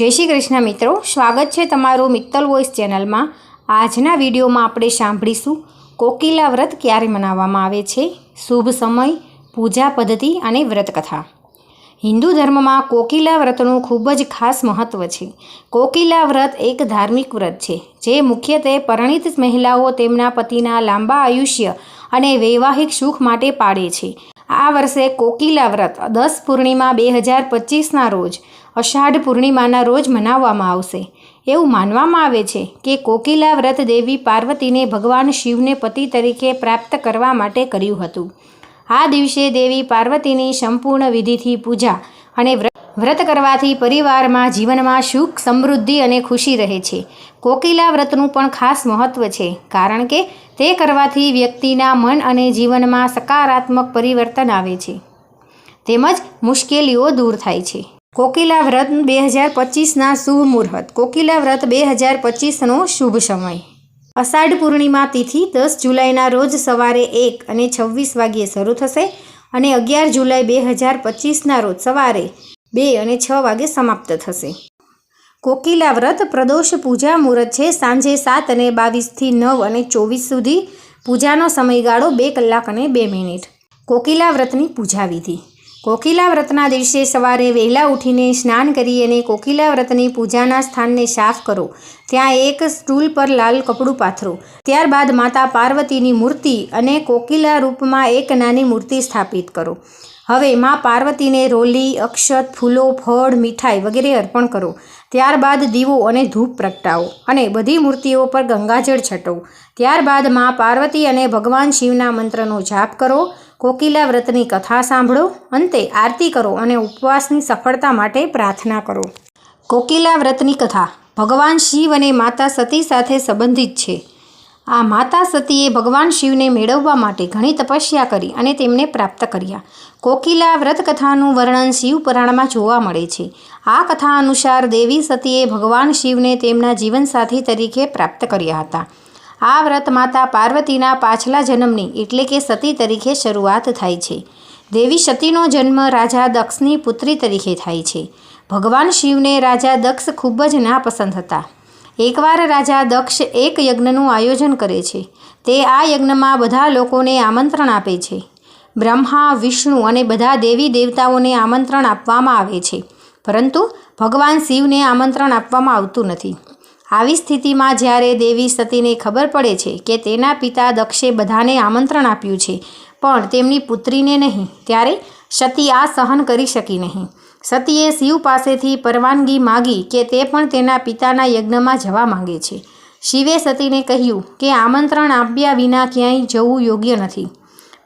જય શ્રી કૃષ્ણ મિત્રો, સ્વાગત છે તમારું મિત્તલ વોઇસ ચેનલમાં. આજના વિડીયોમાં આપણે સાંભળીશું, કોકિલા વ્રત ક્યારે મનાવવામાં આવે છે? શુભ સમય, પૂજા પદ્ધતિ અને વ્રત કથા હિન્દુ ધર્મમાં કોકિલા વ્રતનું ખૂબ જ ખાસ મહત્ત્વ છે. કોકિલા વ્રત એક ધાર્મિક વ્રત છે, જે મુખ્યત્વે પરિણિત મહિલાઓ તેમના પતિના લાંબા આયુષ્ય અને વૈવાહિક સુખ માટે પાડે છે. આ વર્ષે કોકિલા વ્રત, દસ પૂર્ણિમા બે હજાર પચીસના રોજ, અષાઢ પૂર્ણિમાના રોજ મનાવવામાં આવશે. એવું માનવામાં આવે છે કે કોકિલા વ્રત દેવી પાર્વતીને ભગવાન શિવને પતિ તરીકે પ્રાપ્ત કરવા માટે કર્યું હતું. આ દિવસે દેવી પાર્વતીની સંપૂર્ણ વિધિથી પૂજા અને વ્રત વ્રત કરવાથી પરિવારમાં જીવનમાં સુખ, સમૃદ્ધિ અને ખુશી રહે છે. કોકિલા વ્રતનું પણ ખાસ મહત્ત્વ છે, કારણ કે તે કરવાથી વ્યક્તિના મન અને જીવનમાં સકારાત્મક પરિવર્તન આવે છે. તેમજ મુશ્કેલીઓ દૂર થાય છે. કોકિલા વ્રત બે હજાર પચીસના શુભ મુહૂર્ત. કોકિલા વ્રત બે હજાર પચીસનો શુભ સમય. અષાઢ પૂર્ણિમા તિથિ દસ જુલાઈના રોજ સવારે એક અને છવ્વીસ વાગ્યે શરૂ થશે અને અગિયાર જુલાઈ બે હજાર પચીસના રોજ સવારે બે અને છ વાગે સમાપ્ત થશે. કોકિલા વ્રત, પ્રદોષ, પૂજા, મુહૂર્ત છે. સાંજે સાત અને બાવીસથી નવ અને ચોવીસ સુધી પૂજાનો સમયગાળો બે કલાક અને બે મિનિટ. કોકિલા વ્રતની પૂજા વિધિ. કોકિલા વ્રતના દિવસે સવારે વહેલા ઉઠીને સ્નાન કરી અને કોકિલા વ્રતની પૂજાના સ્થાનને સાફ કરો. ત્યાં એક સ્ટૂલ પર લાલ કપડું પાથરો. ત્યારબાદ માતા પાર્વતીની મૂર્તિ અને કોકિલા રૂપમાં એક નાની મૂર્તિ સ્થાપિત કરો. હવે મા પાર્વતીને રોલી, અક્ષત, ફૂલો, ફળ, મીઠાઈ વગેરે અર્પણ કરો. ત્યારબાદ દીવો અને ધૂપ પ્રગટાવો અને બધી મૂર્તિઓ પર ગંગાજળ છટો. ત્યારબાદ મા પાર્વતી અને ભગવાન શિવના મંત્રનો જાપ કરો. કોકિલા વ્રતની કથા સાંભળો, અંતે આરતી કરો અને ઉપવાસની સફળતા માટે પ્રાર્થના કરો. કોકિલા વ્રતની કથા. ભગવાન શિવ અને માતા સતી સાથે સંબંધિત છે. આ માતા સતીએ ભગવાન શિવને મેળવવા માટે ઘણી તપસ્યા કરી અને તેમને પ્રાપ્ત કર્યા. કોકિલા વ્રત કથાનું વર્ણન શિવ પુરાણમાં જોવા મળે છે. આ કથા અનુસાર દેવી સતીએ ભગવાન શિવને તેમના જીવનસાથી તરીકે પ્રાપ્ત કર્યા હતા. આ વ્રત માતા પાર્વતીના પાછલા જન્મની એટલે કે સતી તરીકે શરૂઆત થાય છે. દેવી સતીનો જન્મ રાજા દક્ષની પુત્રી તરીકે થાય છે. ભગવાન શિવને રાજા દક્ષ ખૂબ જ નાપસંદ હતા. એકવાર રાજા દક્ષ એક યજ્ઞનું આયોજન કરે છે. તે આ યજ્ઞમાં બધા લોકોને આમંત્રણ આપે છે. બ્રહ્મા, વિષ્ણુ અને બધા દેવી દેવતાઓને આમંત્રણ આપવામાં આવે છે. પરંતુ ભગવાન શિવને આમંત્રણ આપવામાં આવતું નથી. આવી સ્થિતિમાં જ્યારે દેવી સતીને ખબર પડે છે કે તેના પિતા દક્ષે બધાને આમંત્રણ આપ્યું છે, પણ તેમની પુત્રીને નહીં, ત્યારે સતી આ સહન કરી શકી નહીં. સતીએ શિવ પાસેથી પરવાનગી માગી કે તે પણ તેના પિતાના યજ્ઞમાં જવા માંગે છે. શિવે સતીને કહ્યું કે આમંત્રણ આપ્યા વિના ક્યાંય જવું યોગ્ય નથી.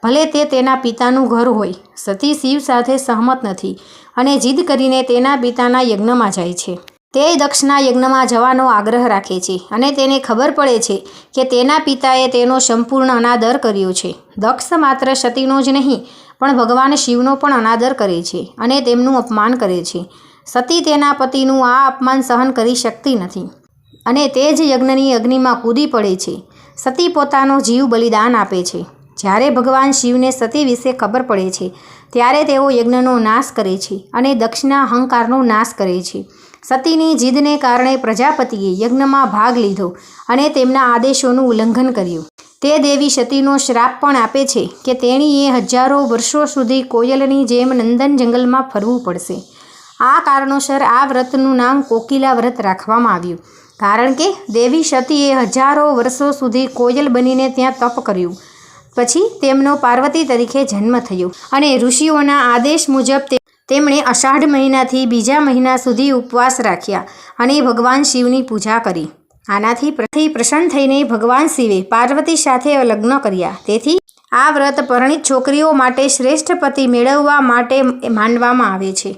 ભલે તે તેના પિતાનું ઘર હોય, સતી શિવ સાથે સહમત નથી અને જીદ કરીને તેના પિતાના યજ્ઞમાં જાય છે. તે દક્ષના યજ્ઞમાં જવાનો આગ્રહ રાખે છે અને તેને ખબર પડે છે કે તેના પિતાએ તેનો સંપૂર્ણ અનાદર કર્યો છે. દક્ષ માત્ર સતીનો જ નહીં, પણ ભગવાન શિવનો પણ અનાદર કરે છે અને તેમનું અપમાન કરે છે. સતી તેના પતિનું આ અપમાન સહન કરી શકતી નથી અને તે જ યજ્ઞની અગ્નિમાં કૂદી પડે છે. સતી પોતાનો જીવ બલિદાન આપે છે. જ્યારે ભગવાન શિવને સતી વિશે ખબર પડે છે, ત્યારે તેઓ યજ્ઞનો નાશ કરે છે અને દક્ષના અહંકારનો નાશ કરે છે. સતીની જીદને કારણે પ્રજાપતિએ યજ્ઞમાં ભાગ લીધો અને તેમના આદેશોનું ઉલ્લંઘન કર્યું. તે દેવી સતીનો શ્રાપ પણ આપે છે કે તેણીએ હજારો વર્ષો સુધી કોયલની જેમ નંદન જંગલમાં ફરવું પડશે. આ કારણોસર આ વ્રતનું નામ કોકિલા વ્રત રાખવામાં આવ્યું. કારણ કે દેવી સતીએ હજારો વર્ષો સુધી કોયલ બનીને ત્યાં તપ કર્યું. પછી તેમનો પાર્વતી તરીકે જન્મ થયો અને ઋષિઓના આદેશ મુજબ તે તેમણે અષાઢ મહિનાથી બીજા મહિના સુધી ઉપવાસ રાખ્યા અને ભગવાન શિવની પૂજા કરી. આનાથી પ્રસન્ન થઈને ભગવાન શિવે પાર્વતી સાથે લગ્ન કર્યા. તેથી આ વ્રત પરણિત છોકરીઓ માટે શ્રેષ્ઠ પતિ મેળવવા માટે માનવામાં આવે છે.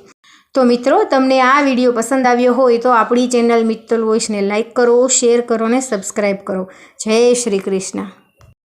તો મિત્રો, તમને આ વીડિયો પસંદ આવ્યો હોય તો આપણી ચેનલ મિત્તલ વોઇસને લાઇક કરો, શેર કરો અને સબસ્ક્રાઈબ કરો. જય શ્રી કૃષ્ણ.